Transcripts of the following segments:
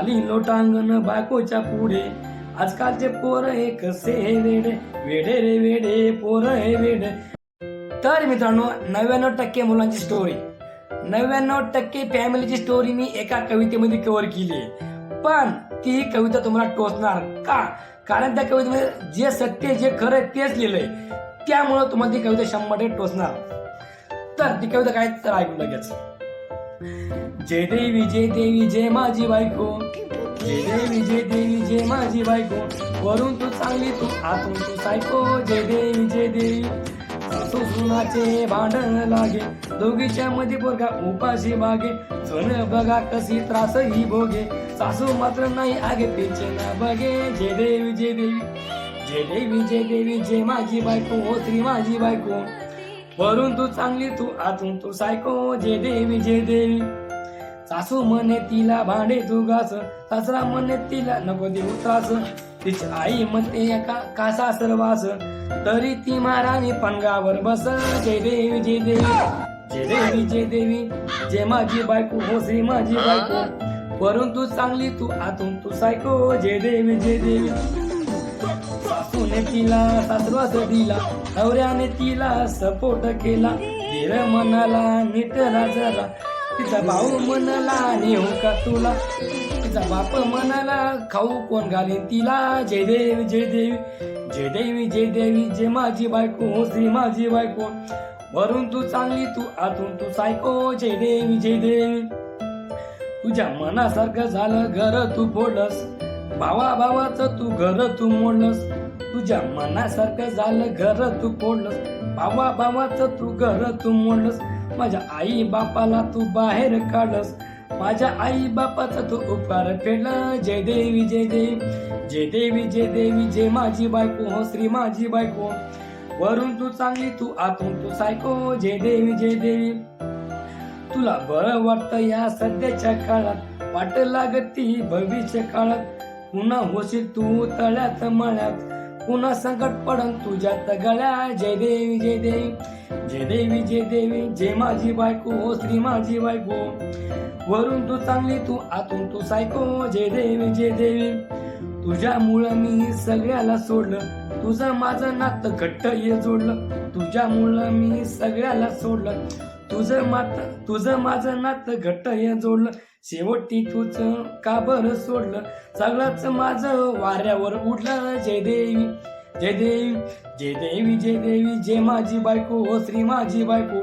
झाली लोटांगण बायकोच्या पुढे. आजकालचे पोर हे कसे हे वेडे? वेडे रे वेडे पोर हे वेडे. तर मित्रांनो नव्याण्णव टक्के मुलांची स्टोरी नव्याण्णव टक्के फॅमिलीची स्टोरी मी एका कवितेमध्ये कव्हर केली आहे. पण ती कविता तुम्हाला टोचणार का? कारण त्या कवितेमध्ये जे सत्य जे खरं आहे तेच लिहिलंय. त्यामुळं तुम्हाला ती कविता शंभर टक्के टोचणार. तर ती कविता काय तर ऐकून लगेच. जय देवी जय देवी जय माझी बायको. जय देवी जय देवी जय माझी बायको. वरून तू चांगली तू आतून तू सायको. जय देवी जय देवी. सुनाचे भांडण लागे. दोघीच्या मध्ये पोरगा उपाशी मागे. सोन बघा कशी त्रास ही भोगे. सासू मात्र नाही आगे पेचे ना बघे. जय देवी जय देवी. जय देवी जय देवी जय माझी बायको. हो श्री माझी बायको. वरून तू चांगली तू आतून तू सायको. जे देवी जे देवी. सासू म्हणे तिला भांडे तू घास सासरा म्हणे तिला नको देऊ त्रास. तिची आई म्हणते एका कासा सर्वास तरी ती महाराणी पणगावर बस. जय देवी जय देवी. जय देवी जय देवी. जय माझी बायको हो श्री माझी बायको. वरून तू चांगली तू आतून तू सायको. जय देवी जय देवी. सासूने तिला सासवास दिला. नवऱ्याने तिला सपोर्ट केला. धीर मनाला नीट जरा. तिचा भाऊ म्हणाला नेऊ का तुला? तिचा बाप म्हणाला खाऊ कोण घालीन तिला? जय देवी जय देवी जय देवी जय देवी जय माझी बायको श्री माझी बायको. वरून तू चांगली तू आतून तू सायको. जय देवी जय देवी तुझ्या मनासारखं झालं घर तू फोडलंस भावा भावाचं तू घर तू मोडलंस. तुझ्या मनासारखं झालं घर तू फोडलंस. भावा भावाचं तू घर तू मोडलंस. माझ्या आई बापाला तू बाहेर काढलंस. माझ्या आई बापाचा तू उपकार फेडला. जय देवी जय देवी. जय देवी जय देवी. जय माझी बायको हो श्री माझी बायको. वरून तू चांगली तू आतून तू सायको. जय देवी जय देवी. तुला बरं वाटतं या सध्याच्या काळात. वाट लागती भविष्य काळात. पुन्हा होशील तू तळ्यात मळ्यात. पुन्हा संकट पडन तुझ्यात गळ्या जय देवी जय देवी. जय देवी जय देवी. जय माझी बायको हो श्री माझी बायको. वरून तू चांगली तू आतून तू सायको. जय देवी जय देवी. तुझ्यामुळं मी सगळ्याला सोडलं. तुझं माझं नातं घट्ट ये जोडलं. तुझ्यामुळं मी सगळ्याला सोडलं. तुझं मात तुझं माझं नात घट्ट हे जोडलं. शेवटी तुझ का बरं सोडलं? सगळंच माझं वाऱ्यावर उडलं जयदेवी जयदेवी जय देवी जय देवी माझी बायको हो श्री माझी बायको.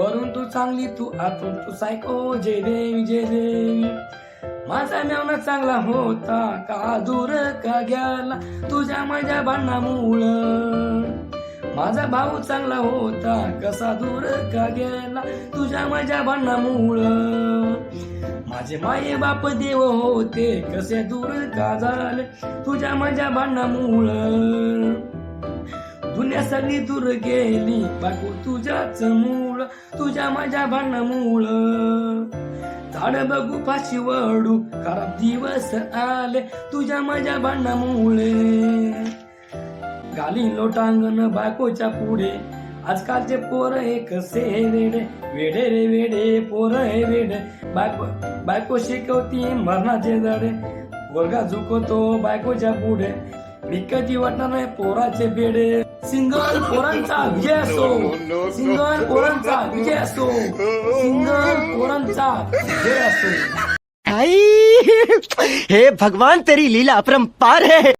वरून तू चांगली तू आतून तू सायको. जय देवी जय देवी. माझा मेवना चांगला होता का दूर का गेला? तुझ्या माझ्या भांडणामुळं. माझा भाऊ चांगला होता कसा दूर का गेला? तुझ्या माझ्या भांडणामुळं. माझे माये बाप देव होते कसे दूर का झाले? तुझ्या माझ्या भांडणामुळं. दुनिया सगळी दूर गेली बाकू तुझ्याच मूळ. तुझ्या माझ्या भांडणामुळं. झाड बघू फाशी वडू खराब दिवस आले तुझ्या माझ्या भांडणामुळे. गाली लोटांगण बायकोच्या पुढे. आजकालचे पोर हे कसे हे वेडे. वेडे रे वेडे पोर हे वेडे. बायको बायको शिकवती मरणाचे दडे पोरगा झुकवतो बायकोच्या पुढे. मी कधी वाटणार नाही पोराचे बेडे. सिंगल पोरांचा विजय असो. सिंगल पोरांचा विजय असो. सिंगल पोरांचा विजय असो. हे भगवान तेरी लीला अपरंपार है.